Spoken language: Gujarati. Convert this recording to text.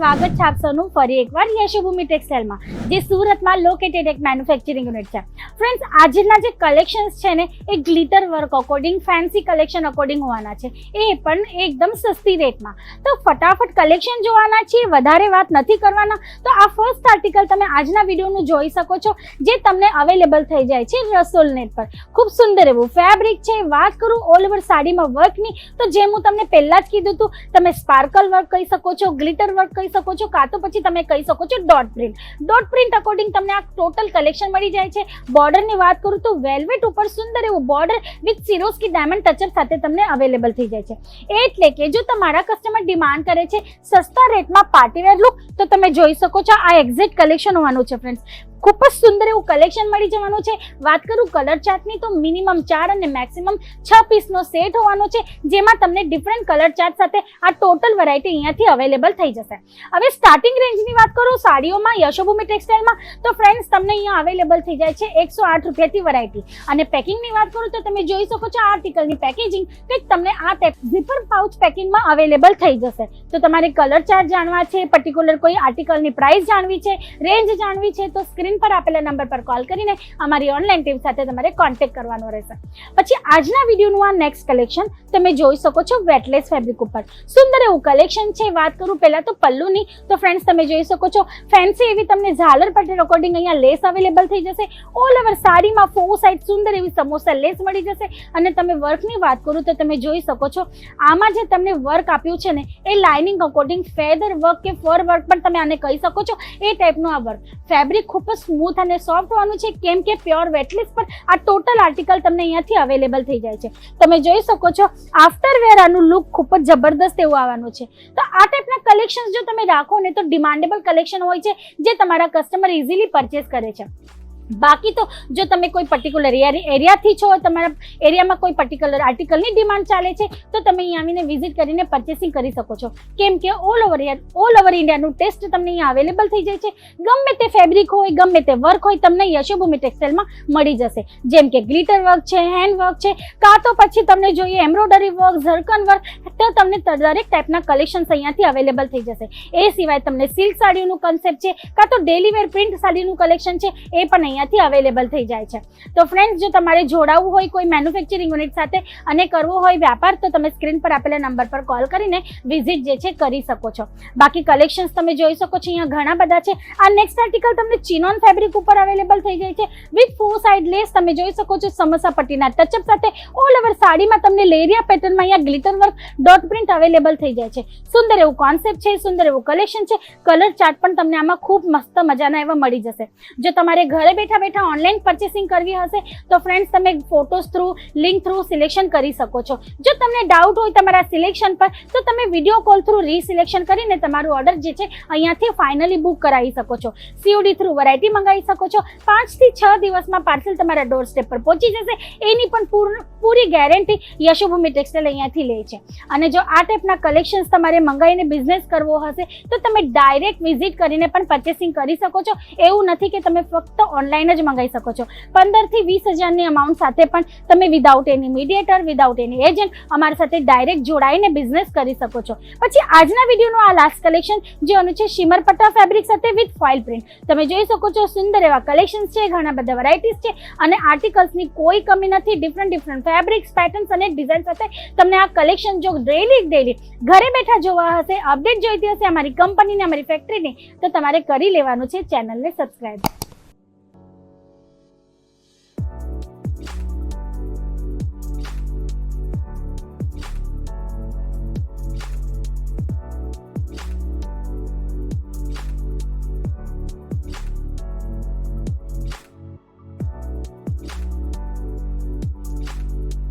સ્વાગત છે આપ સૌનું ફરી એકવાર યશોભૂમિ ટેક્સટાઇલમાં, જે સુરતમાં લોકેટેડ એક મેન્યુફેક્ચરિંગ યુનિટ છે. ફ્રેન્ડ્સ આજના જે કલેક્શન્સ છે ને, એ glitter work according fancy collection according હોવાના છે. એ પણ એકદમ સસ્તી રેટમાં તો ફટાફટ કલેક્શન જોવાના છીએ, વધારે વાત નથી કરવાના. તો આ ફર્સ્ટ આર્ટિકલ તમે આજના વિડીયોનું જોઈ શકો છો, જે તમને અવેલેબલ થઈ જાય છે રસોલ નેટ પર. ખૂબ સુંદર એવું ફેબ્રિક છે. વાત કરું ઓલ ઓવર સાડીમાં વર્કની તો જેમ હું તમને પહેલાં જ કીધું હતું તમે સ્પાર્કલ વર્ક કહી શકો છો ગ્લિટર વર્ક કહી શકો છો, કાં તો પછી તમે કહી શકો છો dot print dot print according તમને આ ટોટલ કલેક્શન મળી જાય છે. બોર્ડરની વાત કરું તો વેલ્વેટ ઉપર સુંદર એવું બોર્ડર વિથ સિરોસ્કી ડાયમંડ ટચર સાથે તમને અવેલેબલ થઈ જાય છે. એટલે કે જો તમારા કસ્ટમર ડિમાન્ડ કરે છે સસ્તા રેટમાં પાર્ટીવેર લુક તો તમે જોઈ શકો છો આ એક્ઝેક્ટ કલેક્શન હોવાનું છે ફ્રેન્ડ્સ ખૂબ જ સુંદર એવું કલેક્શન મળી જવાનું છે. વાત કરું કલર ચાર્ટની તો મિનિમમ ચાર અને મેક્સિમમ છ પીસનો સેટ હોવાનો છે, જેમાં તમને ડિફરન્ટ કલર ચાર્ટ સાથે આ ટોટલ વેરાયટી અહીંયાથી અવેલેબલ થઈ જશે. હવે સ્ટાર્ટિંગ રેન્જની વાત કરું, સાડીઓમાં, યશોભૂમિ ટેક્સટાઇલમાં તો ફ્રેન્ડ્સ તમને અહીંયા અવેલેબલ થઈ જાય છે એકસો આઠ રૂપિયાથી વેરાયટી અને પેકિંગની વાત કરું તો તમે જોઈ શકો છો આ આર્ટિકલની પેકેજિંગ કંઈક તમને આ ઝીપર પાઉચ પેકિંગમાં અવેલેબલ થઈ જશે. તો તમારે કલર ચાર્ટ જાણવા છે પર્ટિક્યુલર કોઈ આર્ટિકલની પ્રાઇસ જાણવી છે રેન્જ જાણવી છે, તો સ્ક્રીન પર આપેલા નંબર પર કોલ કરીને અમારી ઓનલાઈન ટીમ સાથે તમારે કોન્ટેક્ટ કરવાનો રહેશે. પછી આજના વિડીયોનું આ નેક્સ્ટ કલેક્શન તમે જોઈ શકો છો વેટલેસ ફેબ્રિક ઉપર. સુંદર એવું કલેક્શન છે, વાત કરું, પહેલાં તો પલ્લુની તો ફ્રેન્ડ્સ તમે જોઈ શકો છો ફેન્સી એવી તમને ઝાલર પટેલ અકોર્ડિંગ અહીંયા લેસ અવેલેબલ થઈ જશે. ઓલ ઓવર સાડીમાં ફોર સાઈડ સુંદર એવી સમોસા લેસ મળી જશે. અને તમે વર્કની વાત કરું તો તમે જોઈ શકો છો, આમાં જે તમને વર્ક આપ્યું છે ને, એ લાઇનિંગ અકોર્ડિંગ ફેદર વર્ક કે ફર વર્ક પણ તમે આને કહી શકો છો. એ ટાઈપનું આ વર્ક ફેબ્રિક ખૂબ જ સ્મૂથ અને સોફ્ટ હોવાનું છે, કેમ કે પ્યોર વેટલેસ પર આ ટોટલ આર્ટિકલ તમને અહીંયાથી અવેલેબલ થઈ જાય છે. તમે જોઈ શકો છો આફ્ટર વેર આનું લુક ખૂબ જ જબરદસ્ત એવું આવવાનું છે. તો આ ટાઈપના કલેક્શન્સ જો તમે રાખો ને તો ડિમાન્ડેબલ કલેક્શન હોય છે જે તમારા કસ્ટમર ઇઝીલી પરચેસ કરે છે. બાકી તો જો તમે કોઈ પર્ટિક્યુલર એરિયાથી છો, તમારા એરિયામાં કોઈ પર્ટિક્યુલર આર્ટિકલની ડિમાન્ડ ચાલે છે, તો તમે અહીં આવીને વિઝિટ કરીને પરચેસિંગ કરી શકો છો. કેમ કે ઓલ ઓવર ઓલ ઓવર ઇન્ડિયાનું ટેસ્ટ તમને અહીંયા અવેલેબલ થઈ જાય છે. ગમે તે ફેબ્રિક હોય, ગમે તે વર્ક હોય, તમને યશોભૂમિ ટેક્સટાઇલમાં મળી જશે. જેમ કે ગ્લિટર વર્ક છે હેન્ડ વર્ક છે, કાં તો પછી તમને જોઈએ એમ્બ્રોઇડરી વર્ક ઝરકન વર્ક તો તમને દરેક ટાઈપના કલેક્શન્સ અહીંયાથી અવેલેબલ થઈ જશે. એ સિવાય તમને સિલ્ક સાડીનું કન્સેપ્ટ છે, કાં તો ડેલી વેર પ્રિન્ટ સાડીનું કલેક્શન છે, એ પણ અહીંયા અહીંયાથી અવેલેબલ થઈ જાય છે. તો ફ્રેન્ડ્સ જો તમારે જોડાવવું હોય કોઈ મેન્યુફેક્ચરિંગ યુનિટ સાથે અને કરવો હોય વ્યાપાર, તો તમે સ્ક્રીન પર આપેલા નંબર પર કોલ કરીને વિઝિટ જે છે કરી શકો છો. બાકી કલેક્શન્સ તમે જોઈ શકો છો, અહીંયા ઘણા બધા છે. આ નેક્સ્ટ આર્ટિકલ તમને ચિનોન ફેબ્રિક ઉપર અવેલેબલ થઈ જાય છે. વિથ ફોર સાઇડ લેસ તમે જોઈ શકો છો, સમોસા પટ્ટીના ટચઅપ સાથે ઓલ ઓવર સાડીમાં તમને લેરિયા પેટર્નમાં અહીંયા glitter work dot print available થઈ જાય છે. સુંદર એવું કોન્સેપ્ટ છે, સુંદર એવું કલેક્શન છે. કલર ચાર્ટ પણ તમને આમાં ખૂબ મસ્ત મજાના એવા મળી જશે. જો તમારે ઘરે બેઠા બેઠા ઓનલાઈન પરચેસિંગ કરવી હશે, તો ફ્રેન્ડ્સ તમે photos through link through selection કરી શકો છો. જો તમને ડાઉટ હોય તમારા સિલેક્શન પર, તો તમે વીડિયો કોલ થ્રુ રીસિલેક્શન કરીને તમારું ઓર્ડર જે છે, અહીંયાથી ફાઇનલી બુક કરાવી શકો છો. સીઓડી થ્રુ વેરાયટી મંગાવી શકો છો. પાંચથી છ દિવસમાં પાર્સલ તમારા ડોર સ્ટેપ પર પહોંચી જશે. એની પણ પૂર્ણ, પૂરી ગેરંટી યશોભૂમિ ટેક્સટાઇલ અહીંયાથી લે છે. અને જો આ ટાઈપના કલેક્શન્સ તમારે મંગાવીને બિઝનેસ કરવો હશે, તો તમે ડાયરેક્ટ વિઝિટ કરીને પણ પરચેસિંગ કરી શકો છો. એવું નથી કે તમે ફક્ત ઓનલાઈન જ મંગાવી શકો છો. પંદરથી વીસ હજારની અમાઉન્ટ સાથે પણ તમે without any mediator without any agent અમારી સાથે ડાયરેક્ટ જોડાઈને બિઝનેસ કરી શકો છો. પછી આજના વિડીયોનું આ લાસ્ટ કલેક્શન જે અનુ છે શિમર પટ્ટા ફેબ્રિક સાથે વિથ ફોઇલ પ્રિન્ટ તમે જોઈ શકો છો સુંદર એવા કલેક્શન્સ છે, ઘણા બધા વેરાયટીઝ છે અને આર્ટિકલ્સની કોઈ કમી નથી. ડિફરન્ટ ડિફરન્ટ ફેબ્રિક્સ પેટર્ન્સ અને ડિઝાઇન સાથે તમને આ કલેક્શન જો ડેલી ડેલી ઘરે બેઠા જોવા હશે અપડેટ જોઈતી હશે અમારી કંપનીને અમારી ફેક્ટરીની તો તમારે કરી લેવાનું છે ચેનલને સબસ્ક્રાઈબ